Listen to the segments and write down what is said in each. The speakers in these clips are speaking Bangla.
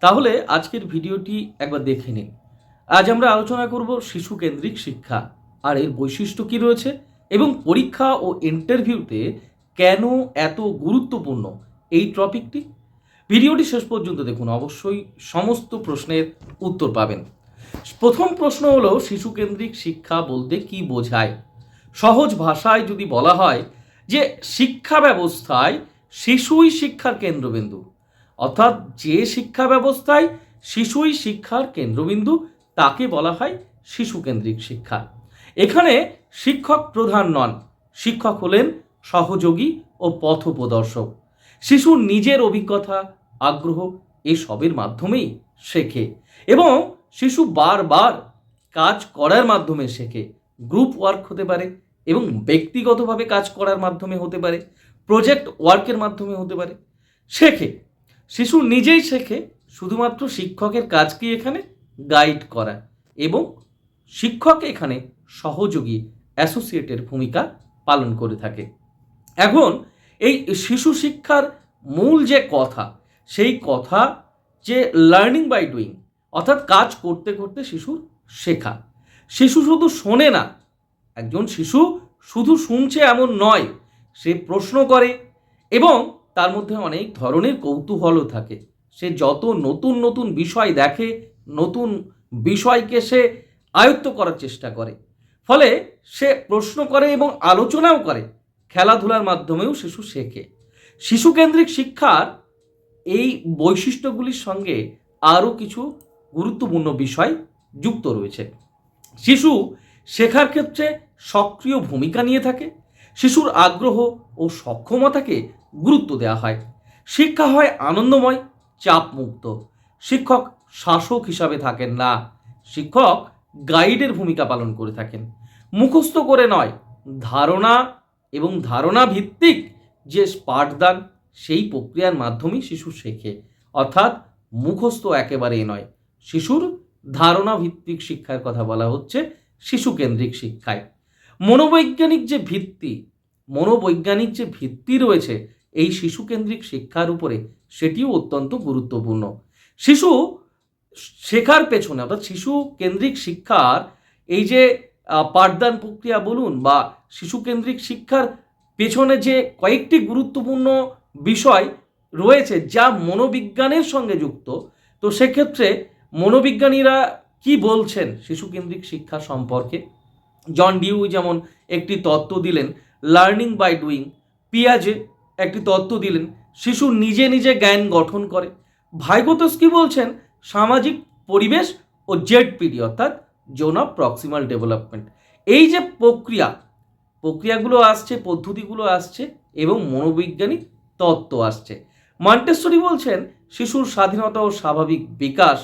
তাহলে আজকের ভিডিওটি একবার দেখে নিন। আজ আমরা আলোচনা করব শিশু কেন্দ্রিক শিক্ষা। আর এর বৈশিষ্ট্য কী রয়েছে? এবং পরীক্ষা ও ইন্টারভিউতে কেন এত গুরুত্বপূর্ণ এই টপিকটি? ভিডিওটি শেষ পর্যন্ত দেখুন। অবশ্যই সমস্ত প্রশ্নের উত্তর পাবেন। প্রথম প্রশ্ন হলো শিশু কেন্দ্রিক শিক্ষা বলতে কি বোঝায়? সহজ ভাষায় যদি বলা হয় যে, শিক্ষা ব্যবস্থায় শিশুই শিক্ষার কেন্দ্রবিন্দু। অর্থাৎ যে শিক্ষা ব্যবস্থায় শিশুই শিক্ষার কেন্দ্রবিন্দু, তাকে বলা হয় শিশু কেন্দ্রিক শিক্ষা। এখানে শিক্ষক প্রধান নন, শিক্ষক হলেন সহযোগী ও পথপ্রদর্শক। শিশুর নিজের অভিজ্ঞতা, আগ্রহ এসবের মাধ্যমেই শেখে এবং শিশু বারবার কাজ করার মাধ্যমে শেখে। গ্রুপ ওয়ার্ক হতে পারে এবং ব্যক্তিগতভাবে কাজ করার মাধ্যমে হতে পারে, প্রজেক্ট ওয়ার্কের মাধ্যমে হতে পারে। শেখে। শিশু নিজেই শেখে শুধুমাত্র শিক্ষকের কাজকে এখানে? গাইড করা। এবং শিক্ষক এখানে সহযোগী, অ্যাসোসিয়েটের ভূমিকা পালন করে থাকে। এখন এই শিশু শিক্ষার মূল যে কথা, সেই কথা যে লার্নিং বাই ডুইং অর্থাৎ কাজ করতে করতে শিশুর শেখা। শিশু শুধু শোনে না, একজন শিশু শুধু শুনছে এমন নয়, সে প্রশ্ন করে এবং তার মধ্যে অনেক ধরনের কৌতূহলও থাকে। সে যত নতুন নতুন বিষয় দেখে, নতুন বিষয়কে সে আয়ত্ত করার চেষ্টা করে। ফলে সে প্রশ্ন করে এবং আলোচনাও করে। খেলাধুলার মাধ্যমেও শিশু শেখে। শিশুকেন্দ্রিক শিক্ষার এই বৈশিষ্ট্যগুলির সঙ্গে আরও কিছু গুরুত্বপূর্ণ বিষয় যুক্ত রয়েছে। শিশু শেখার ক্ষেত্রে সক্রিয় ভূমিকা নিয়ে থাকে। শিশুর আগ্রহ ও সক্ষমতাকে গুরুত্ব দেওয়া হয়। শিক্ষা হয় আনন্দময়, চাপমুক্ত। শিক্ষক শাসক হিসাবে থাকেন না। শিক্ষক গাইডের ভূমিকা পালন করে থাকেন। মুখস্থ করে নয়। ধারণা এবং ধারণা ভিত্তিক যে পাঠদান, সেই প্রক্রিয়ার মাধ্যমেই শিশু শেখে। অর্থাৎ মুখস্থ একেবারেই নয়। শিশুর ধারণা ভিত্তিক শিক্ষার কথা বলা হচ্ছে শিশু কেন্দ্রিক শিক্ষায়। মনোবৈজ্ঞানিক যে ভিত্তি, মনোবৈজ্ঞানিক যে ভিত্তি রয়েছে এই শিশু কেন্দ্রিক শিক্ষার উপরে সেটিও অত্যন্ত গুরুত্বপূর্ণ। শিশু শেখার পেছনে, অর্থাৎ শিশু কেন্দ্রিক শিক্ষার এই যে পাঠদান প্রক্রিয়া বলুন বা শিশু কেন্দ্রিক শিক্ষার পেছনে যে কয়েকটি গুরুত্বপূর্ণ বিষয় রয়েছে যা মনোবিজ্ঞানের সঙ্গে যুক্ত, তো সেক্ষেত্রে মনোবিজ্ঞানীরা কি বলছেন শিশু কেন্দ্রিক শিক্ষা সম্পর্কে? জন ডিউ যেমন একটি তত্ত্ব দিলেন, লার্নিং বাই ডুইং পিয়াজে একটি তত্ত্ব দিলেন, শিশু নিজে নিজে জ্ঞান গঠন করে। ভাইগোতস বলছেন? সামাজিক পরিবেশ ও জেড পিডি অর্থাৎ জোন অফ প্রক্সিমাল ডেভেলপমেন্ট। এই যে প্রক্রিয়া, প্রক্রিয়াগুলো আসছে, পদ্ধতিগুলো আসছে এবং মনোবৈজ্ঞানিক তত্ত্ব আসছে। মান্টেশ্বরী বলছেন, শিশুর স্বাধীনতা ও স্বাভাবিক বিকাশ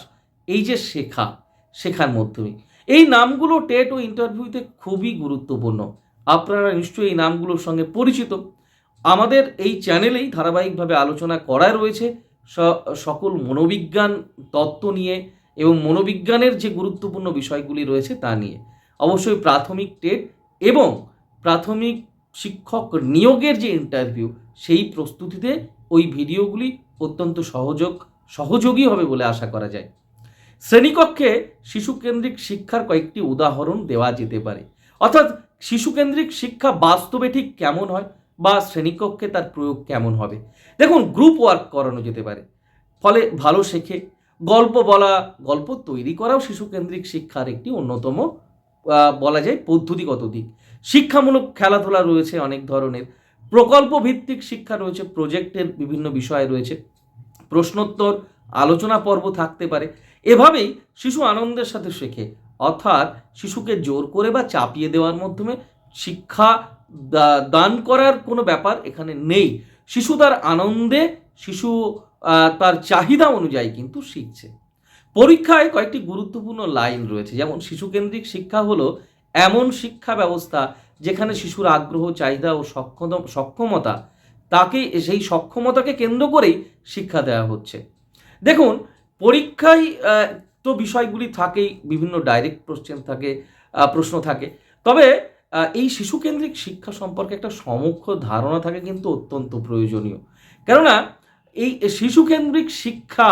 এই যে শেখা, শেখার মাধ্যমে। এই নামগুলো টেট ও ইন্টারভিউতে খুবই গুরুত্বপূর্ণ। আপনারা নিশ্চয়ই এই নামগুলোর সঙ্গে পরিচিত। আমাদের এই চ্যানেলেই ধারাবাহিকভাবে আলোচনা করা রয়েছে সকল মনোবিজ্ঞান তত্ত্ব নিয়ে এবং মনোবিজ্ঞানের যে গুরুত্বপূর্ণ বিষয়গুলি রয়েছে তা নিয়ে। অবশ্যই প্রাথমিক টেট এবং প্রাথমিক শিক্ষক নিয়োগের যে ইন্টারভিউ সেই প্রস্তুতিতে ওই ভিডিওগুলি অত্যন্ত সহযোগ, সহযোগী হবে বলে আশা করা যায়। শ্রেণীকক্ষে শিশুকেন্দ্রিক শিক্ষার কয়েকটি উদাহরণ দেওয়া যেতে পারে। অর্থাৎ শিশুকেন্দ্রিক শিক্ষা বাস্তবে ঠিক কেমন হয় বা শ্রেণীকক্ষে তার প্রয়োগ কেমন হবে? দেখুন গ্রুপ ওয়ার্ক করানো যেতে পারে। ফলে ভালো শেখে। গল্প বলা, গল্প তৈরি করাও শিশুকেন্দ্রিক শিক্ষার একটি অন্যতম বলা যায় পদ্ধতিগত দিক। শিক্ষামূলক খেলাধুলা রয়েছে অনেক ধরনের। প্রকল্প ভিত্তিক শিক্ষা রয়েছে প্রজেক্টের বিভিন্ন বিষয় রয়েছে। প্রশ্নোত্তর, আলোচনা পর্ব থাকতে পারে। এভাবেই শিশু আনন্দের সাথে শেখে। অর্থাৎ শিশুকে জোর করে বা চাপিয়ে দেওয়ার মাধ্যমে শিক্ষা দান করার কোনো ব্যাপার এখানে নেই। শিশু তার আনন্দে শিশু তার চাহিদা অনুযায়ী কিন্তু শিখছে। পরীক্ষায় কয়েকটি গুরুত্বপূর্ণ লাইন রয়েছে। যেমন, শিশুকেন্দ্রিক শিক্ষা হলো এমন শিক্ষা ব্যবস্থা যেখানে শিশুর আগ্রহ, চাহিদা ও সক্ষম, সক্ষমতা, তাকে, সেই সক্ষমতাকে কেন্দ্র করেই শিক্ষা দেওয়া হচ্ছে। দেখুন, পরীক্ষায় তো বিষয়গুলি থাকেই, বিভিন্ন ডাইরেক্ট কোশ্চেন থাকে প্রশ্ন থাকে। তবে এই শিশুকেন্দ্রিক শিক্ষা সম্পর্কে একটা সমক্ষ ধারণা থাকে কিন্তু অত্যন্ত প্রয়োজনীয়। কেননা এই শিশুকেন্দ্রিক শিক্ষা,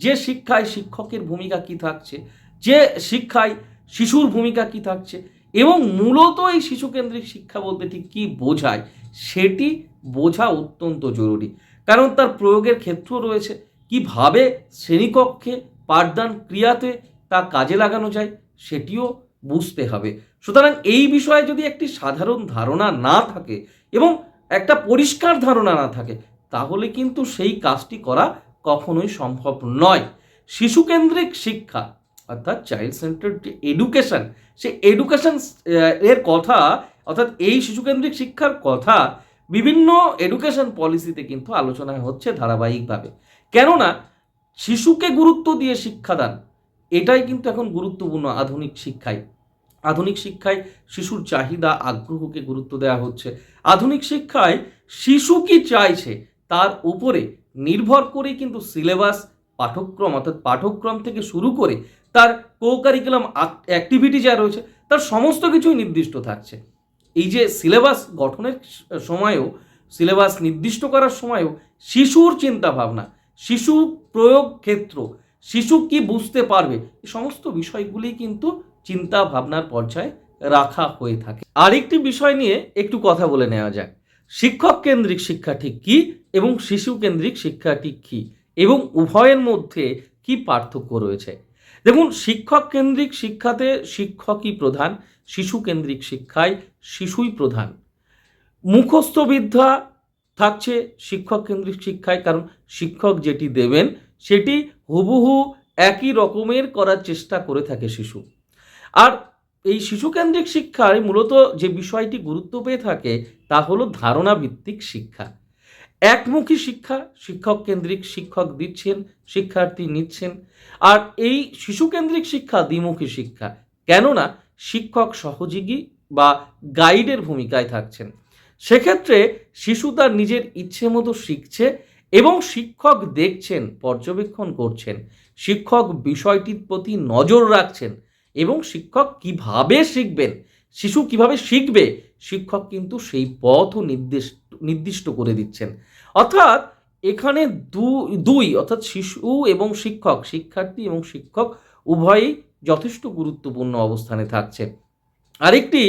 যে শিক্ষায় শিক্ষকের ভূমিকা কি থাকছে, যে শিক্ষায় শিশুর ভূমিকা কি থাকছে এবং মূলত এই শিশুকেন্দ্রিক শিক্ষা বলতে ঠিক কী বোঝায়, সেটি বোঝা অত্যন্ত জরুরি। কারণ তার প্রয়োগের ক্ষেত্র রয়েছে, কীভাবে শ্রেণীকক্ষে পাঠদান ক্রিয়াতে তা কাজে লাগানো যায়, সেটিও বুঝতে হবে। সুতরাং এই বিষয়ে যদি একটি সাধারণ ধারণা না থাকে এবং একটা পরিষ্কার ধারণা না থাকে, তাহলে কিন্তু সেই কাজটি করা কখনোই সম্ভব নয়। শিশুকেন্দ্রিক শিক্ষা, অর্থাৎ চাইল্ড সেন্টার্ড যে এডুকেশন সে এডুকেশন এর কথা, অর্থাৎ এই শিশুকেন্দ্রিক শিক্ষার কথা বিভিন্ন এডুকেশন পলিসিতে কিন্তু আলোচনা হচ্ছে ধারাবাহিকভাবে। কেননা, শিশুকে গুরুত্ব দিয়ে শিক্ষাদান এটাই কিন্তু এখন গুরুত্বপূর্ণ আধুনিক শিক্ষায়। আধুনিক শিক্ষায় শিশুর চাহিদা, আগ্রহকে গুরুত্ব দেওয়া হচ্ছে। আধুনিক শিক্ষায় শিশু কি চাইছে তার উপরে নির্ভর করে কিন্তু সিলেবাস, পাঠ্যক্রম, অর্থাৎ পাঠ্যক্রম থেকে শুরু করে তার কো কারিকুলাম অ্যাক্টিভিটি যা রয়েছে তার সমস্ত কিছুই নির্দিষ্ট থাকছে। এই যে সিলেবাস গঠনের সময়ও, সিলেবাস নির্দিষ্ট করার সময়ও শিশুর চিন্তা ভাবনা শিশু প্রয়োগ ক্ষেত্র শিশু কি বুঝতে পারবে? এই সমস্ত বিষয়গুলি কিন্তু চিন্তা ভাবনার পর্যায়ে রাখা হয়ে থাকে। আরেকটি বিষয় নিয়ে একটু কথা বলে নেওয়া যাক। শিক্ষক কেন্দ্রিক শিক্ষা ঠিক কী এবং শিশু কেন্দ্রিক শিক্ষা ঠিক কী এবং উভয়ের মধ্যে কি পার্থক্য রয়েছে? দেখুন, শিক্ষক কেন্দ্রিক শিক্ষাতে শিক্ষকই প্রধান, শিশু কেন্দ্রিক শিক্ষায় শিশুই প্রধান। মুখস্থ বিদ্যা থাকছে শিক্ষক কেন্দ্রিক শিক্ষায়, কারণ শিক্ষক যেটি দেবেন, সেটি হুবহু একই রকমের করার চেষ্টা করে থাকে শিশু। আর এই শিশুকেন্দ্রিক শিক্ষায় মূলত যে বিষয়টি গুরুত্ব পেয়ে থাকে তা হলো ধারণা ভিত্তিক শিক্ষা। একমুখী শিক্ষা শিক্ষক কেন্দ্রিক শিক্ষক দিচ্ছেন, শিক্ষার্থী নিচ্ছেন। আর এই শিশুকেন্দ্রিক শিক্ষা দ্বিমুখী শিক্ষা, কেননা শিক্ষক সহযোগী বা গাইডের ভূমিকায় থাকছেন। সেক্ষেত্রে শিশু তার নিজের ইচ্ছে মতো শিখছে এবং শিক্ষক দেখছেন, পর্যবেক্ষণ করছেন, শিক্ষক বিষয়টির প্রতি নজর রাখছেন এবং শিক্ষক কীভাবে শিখবেন, শিশু কীভাবে শিখবে, শিক্ষক কিন্তু সেই পথও নির্দেশ, নির্দিষ্ট করে দিচ্ছেন। অর্থাৎ এখানে দু, দুই, অর্থাৎ শিশু এবং শিক্ষক, শিক্ষার্থী এবং শিক্ষক উভয়ই যথেষ্ট গুরুত্বপূর্ণ অবস্থানে থাকছে আরেকটি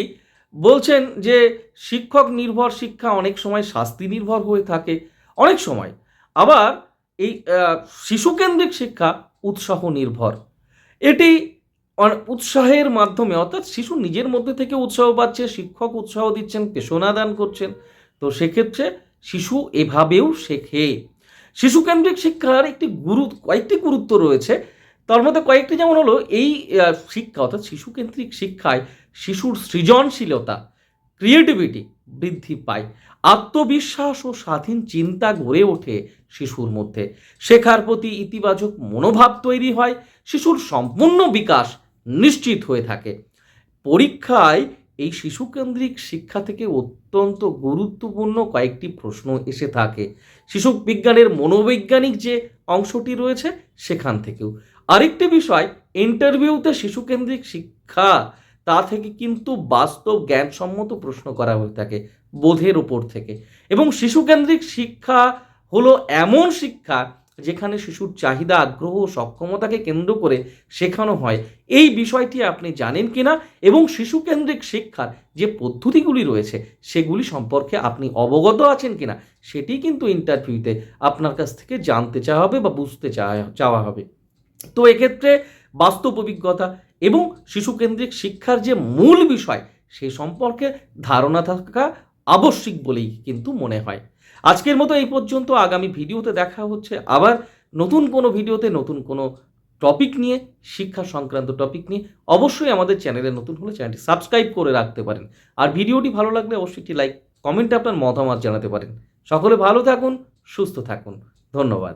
বলছেন যে, শিক্ষক নির্ভর শিক্ষা অনেক সময় শাস্তি নির্ভর হয়ে থাকে, অনেক সময়। আবার এই শিশুকেন্দ্রিক শিক্ষা উৎসাহ নির্ভর এটি উৎসাহের মাধ্যমে, অর্থাৎ শিশু নিজের মধ্যে থেকে উৎসাহ পাচ্ছে, শিক্ষক উৎসাহ দিচ্ছেন, পেশনা দান করছেন, তো সেক্ষেত্রে শিশু এভাবেও শেখে। শিশুকেন্দ্রিক শিক্ষার একটি গুরু কয়েকটি গুরুত্ব রয়েছে। তার মধ্যে কয়েকটি যেমন হলো, এই শিক্ষা, অর্থাৎ শিশুকেন্দ্রিক শিক্ষায় শিশুর সৃজনশীলতা ক্রিয়েটিভিটি বৃদ্ধি পায়। আত্মবিশ্বাস ও স্বাধীন চিন্তা গড়ে ওঠে শিশুর মধ্যে। শেখার প্রতি ইতিবাচক মনোভাব তৈরি হয়, শিশুর সম্পূর্ণ বিকাশ নিশ্চিত হয়ে থাকে। পরীক্ষায় এই শিশুকেন্দ্রিক শিক্ষা থেকে অত্যন্ত গুরুত্বপূর্ণ কয়েকটি প্রশ্ন এসে থাকে। শিশু বিজ্ঞানের মনোবৈজ্ঞানিক যে অংশটি রয়েছে, সেখান থেকেও। আরেকটি বিষয়, ইন্টারভিউতে শিশুকেন্দ্রিক শিক্ষা তা থেকে কিন্তু বাস্তব জ্ঞানসম্মত প্রশ্ন করা হয়ে থাকে বোধের ওপর থেকে। এবং শিশুকেন্দ্রিক শিক্ষা হলো এমন শিক্ষা যেখানে শিশুর চাহিদা, আগ্রহ ও সক্ষমতাকে কেন্দ্র করে শেখানো হয়। এই বিষয়টি আপনি জানেন কিনা? এবং শিশুকেন্দ্রিক শিক্ষার যে পদ্ধতিগুলি রয়েছে, সেগুলি সম্পর্কে আপনি অবগত আছেন কিনা, সেটি কিন্তু ইন্টারভিউতে আপনার কাছ থেকে জানতে চাওয়া হবে বা বুঝতে চাওয়া হবে। তো এক্ষেত্রে বাস্তব অভিজ্ঞতা এবং শিশুকেন্দ্রিক শিক্ষার যে মূল বিষয়, সে সম্পর্কে ধারণা থাকা আবশ্যিক বলেই কিন্তু মনে হয়। আজকের মতো এই পর্যন্ত। আগামী ভিডিওতে দেখা হচ্ছে আবার নতুন কোনো ভিডিওতে, নতুন কোনো টপিক নিয়ে, শিক্ষা সংক্রান্ত টপিক নিয়ে। অবশ্যই আমাদের চ্যানেলে নতুন হলে চ্যানেলটি সাবস্ক্রাইব করে রাখতে পারেন। আর ভিডিওটি ভালো লাগলে অবশ্যই একটি লাইক, কমেন্টে আপনার মতামত জানাতে পারেন। সকলে ভালো থাকুন, সুস্থ থাকুন। ধন্যবাদ।